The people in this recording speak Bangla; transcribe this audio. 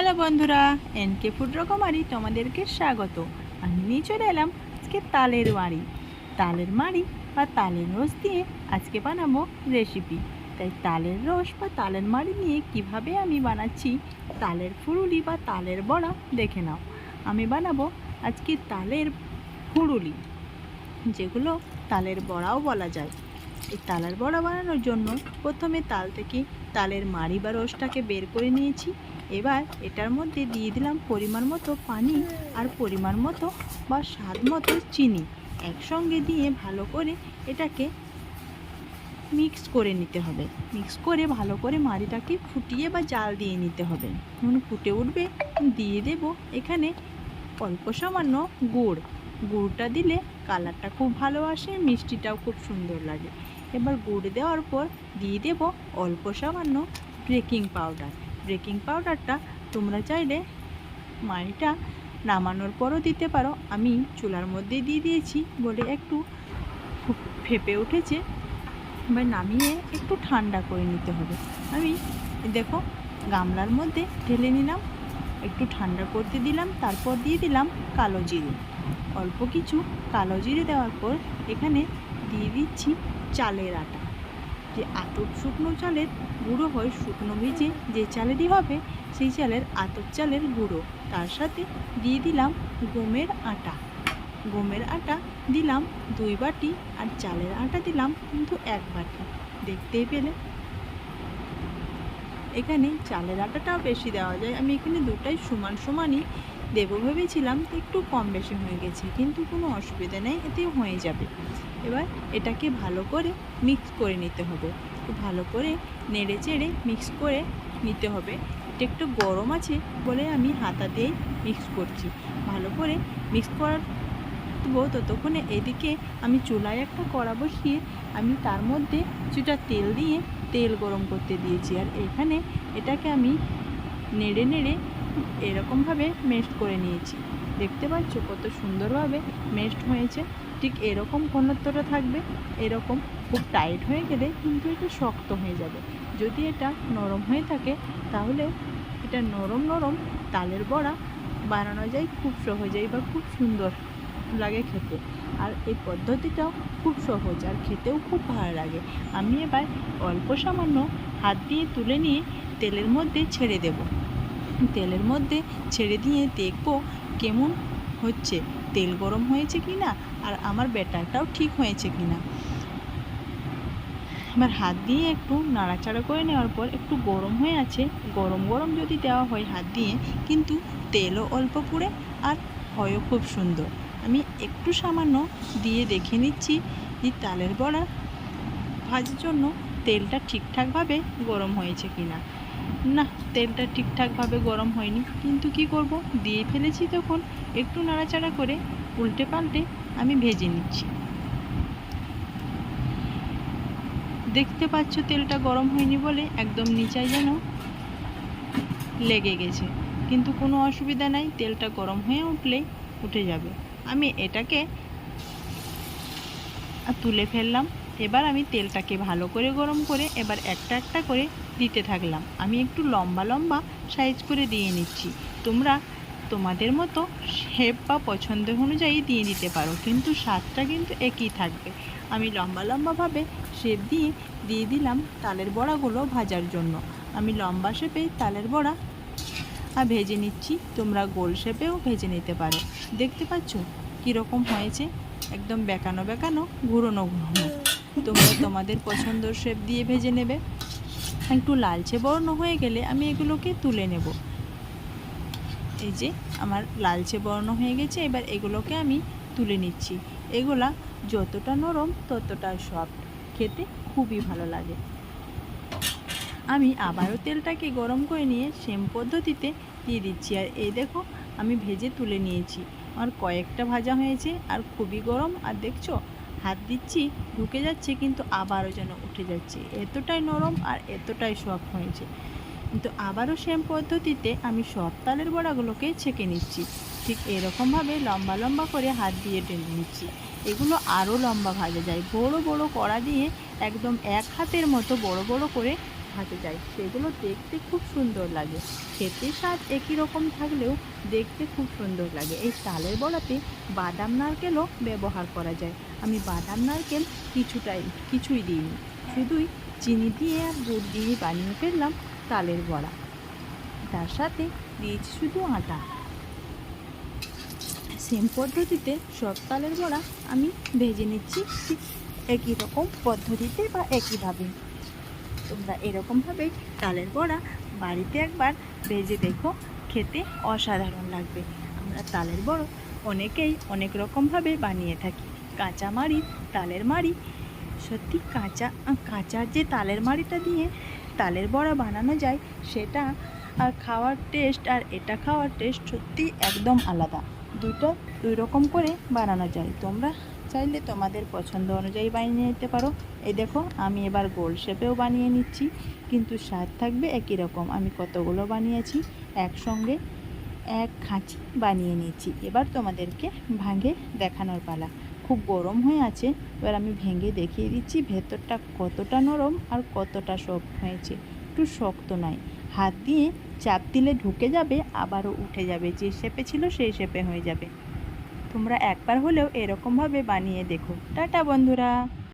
হ্যালো বন্ধুরা এনকে ফুড রকমারি তোমাদেরকে স্বাগত। আমি নিয়ে চলে এলাম আজকে তালের মাড়ি। তালের মাড়ি বা তালের রস দিয়ে আজকে বানাবো রেসিপি তাই তালের রস বা তালের মাড়ি নিয়ে কীভাবে আমি বানাচ্ছি তালের ফুরুলি বা তালের বড়া দেখে নাও। আমি বানাবো আজকে তালের ফুরুলি, যেগুলো তালের বড়াও বলা যায়। এই তালের বড়া বানানোর জন্য প্রথমে তাল থেকে তালের মাড়ি বা রসটাকে বের করে নিয়েছি। এবার এটার মধ্যে দিয়ে দিলাম পরিমাণ মতো পানি আর পরিমাণ মতো বা স্বাদ মতো চিনি। একসঙ্গে দিয়ে ভালো করে এটাকে মিক্স করে নিতে হবে। মিক্স করে ভালো করে মাড়িটাকে ফুটিয়ে বা জাল দিয়ে নিতে হবে। যখন ফুটে উঠবে, দিয়ে দেব এখানে অল্প সামান্য গুড়। গুড়টা দিলে কালারটা খুব ভালো আসে, মিষ্টিটাও খুব সুন্দর লাগে। এবার গুড় দেওয়ার পর দিয়ে দেব অল্প সামান্য বেকিং পাউডার। বেকিং পাউডারটা তোমরা চাইলে মাড়িটা নামানোর পরও দিতে পারো। আমি চুলার মধ্যে দিয়ে দিয়েছি বলে একটু ফেপে উঠেছে। এবার নামিয়ে একটু ঠান্ডা করে নিতে হবে। আমি দেখো গামলার মধ্যে ঢেলে নিলাম, একটু ঠান্ডা করতে দিলাম, তারপর দিয়ে দিলাম কালো জিরে। অল্প কিছু কালো জিরে দেওয়ার পর এখানে দিয়ে দিচ্ছি চালের আটা। যে আতপ শুকনো চালের গুঁড়ো হয় শুকনো ভিজে যে চালেরই হবে, সেই চালের আতপ চালের গুঁড়ো। তার সাথে দিয়ে দিলাম গমের আটা। গমের আটা দিলাম দুই বাটি আর চালের আটা দিলাম কিন্তু এক বাটি। দেখতেই পেলে। এখানে চালের আটাটাও বেশি দেওয়া যায়। আমি এখানে দুটাই সমান সমানই দেবো ভেবেছিলাম একটু কম বেশি হয়ে গেছে, কিন্তু কোনো অসুবিধা নেই এতে হয়ে যাবে। এবার এটাকে ভালো করে মিক্স করে নিতে হবে। ভালো করে নেড়ে চেড়ে মিক্স করে নিতে হবে। এটা একটু গরম আছে বলে আমি হাতা দিয়েই মিক্স করছি। ভালো করে মিক্স করার ততক্ষণে এদিকে আমি চুলায় একটা কড়া বসিয়ে আমি তার মধ্যে কিছুটা তেল দিয়ে তেল গরম করতে দিয়েছি। আর এখানে এটাকে আমি নেড়ে নেড়ে এরকমভাবে মেস্ট করে নিয়েছি। দেখতে পাচ্ছ কত সুন্দরভাবে মেস্ট হয়েছে। ঠিক এরকম ঘনত্বটা থাকবে, এরকম খুব টাইট হয়ে গেলে কিন্তু এটা শক্ত হয়ে যাবে। যদি এটা নরম হয়ে থাকে, তাহলে এটা নরম নরম তালের বড়া বানানো যায় খুব সহজেই বা খুব সুন্দর লাগে খেতে। আর এই পদ্ধতিটাও খুব সহজ আর খেতেও খুব ভালো লাগে। আমি এবার অল্প সামান্য হাত দিয়ে তুলে নিয়ে তেলের মধ্যে ছেড়ে দেব। তেলের মধ্যে ছেড়ে দিয়ে দেখব কেমন হচ্ছে। তেল গরম হয়েছে কি না আর আমার ব্যাটারটাও ঠিক হয়েছে কি না এবার হাত দিয়ে একটু নাড়াচাড়া করে নেওয়ার পর একটু গরম হয়ে আছে। গরম গরম যদি দেওয়া হয় হাত দিয়ে, কিন্তু তেলও অল্প পুড়ে আর হয়ও খুব সুন্দর। আমি একটু সামান্য দিয়ে দেখে নিচ্ছি যে তালের বড়া ভাজার জন্য তেলটা ঠিকঠাকভাবে গরম হয়েছে কি না, তেলটা ঠিকঠাকভাবে গরম হয়নি। কিন্তু কি করব? দিয়ে ফেলেছি তখন। একটু নাড়াচাড়া করে উল্টে পাল্টে আমি ভেজে নিচ্ছি। দেখতে পাচ্ছ তেলটা গরম হয়নি বলে একদম নিচায় যেন লেগে গেছে। কিন্তু কোনো অসুবিধা নাই, তেলটা গরম হয়ে উঠলেই উঠে যাবে। আমি এটাকে তুলে ফেললাম। এবার আমি তেলটাকে ভালো করে গরম করে এবার একটা একটা করে দিতে থাকলাম। আমি একটু লম্বা লম্বা সাইজ করে দিয়ে নিচ্ছি। তোমরা তোমাদের মতো শেপ বা পছন্দ অনুযায়ী দিয়ে দিতে পারো, কিন্তু স্বাদটা কিন্তু একই থাকবে। আমি লম্বা লম্বাভাবে শেপ দিয়ে দিয়ে দিলাম তালের বড়াগুলো ভাজার জন্য। আমি লম্বা শেপে তালের বড়া আর ভেজে নিচ্ছি। তোমরা গোল শেপেও ভেজে নিতে পারো। দেখতে পাচ্ছ? কীরকম হয়েছে? একদম বেঁকানো বেঁকানো, ঘুরোনো ঘুরোনো। তোমরা তোমাদের পছন্দর শেপ দিয়ে ভেজে নেবে। একটু লালচে বর্ণ হয়ে গেলে আমি এগুলোকে তুলে নেব। এই যে আমার লালচে বর্ণ হয়ে গেছে, এবার এগুলোকে আমি তুলে নিচ্ছি। এগুলা যতটা নরম, ততটা সফট। খেতে খুবই ভালো লাগে। আমি আবারও তেলটাকে গরম করে নিয়ে সেম পদ্ধতিতে দিয়ে দিচ্ছি। আর এই দেখো, আমি ভেজে তুলে নিয়েছি। আমার কয়েকটা ভাজা হয়েছে, আর খুবই গরম। আর দেখছ হাত দিচ্ছি, ঢুকে যাচ্ছে, কিন্তু আবারও যেন উঠে যাচ্ছে। এতটাই নরম আর এতটাই সফট হয়েছে। কিন্তু আবারও সেম পদ্ধতিতে আমি সব তালের বড়াগুলোকে ছেঁকে নিচ্ছি। ঠিক এরকমভাবে লম্বা লম্বা করে হাত দিয়ে টেনে নিচ্ছি। এগুলো আরও লম্বা ভাজা যায়। বড় বড় কড়া দিয়ে একদম এক হাতের মতো বড় বড় করে ভাজা যায়। সেগুলো দেখতে খুব সুন্দর লাগে। খেতে স্বাদ একই রকম থাকলেও দেখতে খুব সুন্দর লাগে। এই তালের বড়াতে বাদাম নারকেলও ব্যবহার করা যায়। আমি বাদাম নারকেল কিছুটাই কিছুই দিইনি। শুধুই চিনি দিয়ে আর গুড় দিয়ে বানিয়ে ফেললাম তালের বড়া। তার সাথে দিয়েছি শুধু আটা। সেম পদ্ধতিতে সব তালের বড়া আমি ভেজে নিচ্ছি একই রকম পদ্ধতিতে বা একইভাবে। তোমরা এরকমভাবে তালের বড়া বাড়িতে একবার ভেজে দেখো, খেতে অসাধারণ লাগবে। আমরা তালের বড়া অনেকেই অনেক রকমভাবে বানিয়ে থাকি। কাঁচা মাড়ি তালের মাড়ি। সত্যি কাঁচা কাঁচার যে তালের মাড়িটা দিয়ে তালের বড়া বানানো যায়, সেটা আর খাওয়ার টেস্ট আর এটা খাওয়ার টেস্ট সত্যি একদম আলাদা। দুটো দুই রকম করে বানানো যায়। তোমরা চাইলে তোমাদের পছন্দ অনুযায়ী বানিয়ে নিতে পারো। এই দেখো, আমি এবার গোল শেপেও বানিয়ে নিচ্ছি, কিন্তু স্বাদ থাকবে একই রকম। আমি কতগুলো বানিয়েছি, একসঙ্গে এক খাঁচি বানিয়ে নিচ্ছি এবার তোমাদেরকে ভাঙে দেখানোর পালা। খুব গরম হয়ে আছে, এবার আমি ভেঙে দেখিয়ে দিচ্ছি ভেতরটা কতটা নরম আর কতটা সফট হয়েছে। একটু শক্ত নয়। হাত দিয়ে চাপ দিলে ঢুকে যাবে, আবারও উঠে যাবে। যে শেপে ছিল সেই শেপে হয়ে যাবে। তোমরা একবার হলেও এরকমভাবে বানিয়ে দেখো। টাটা বন্ধুরা!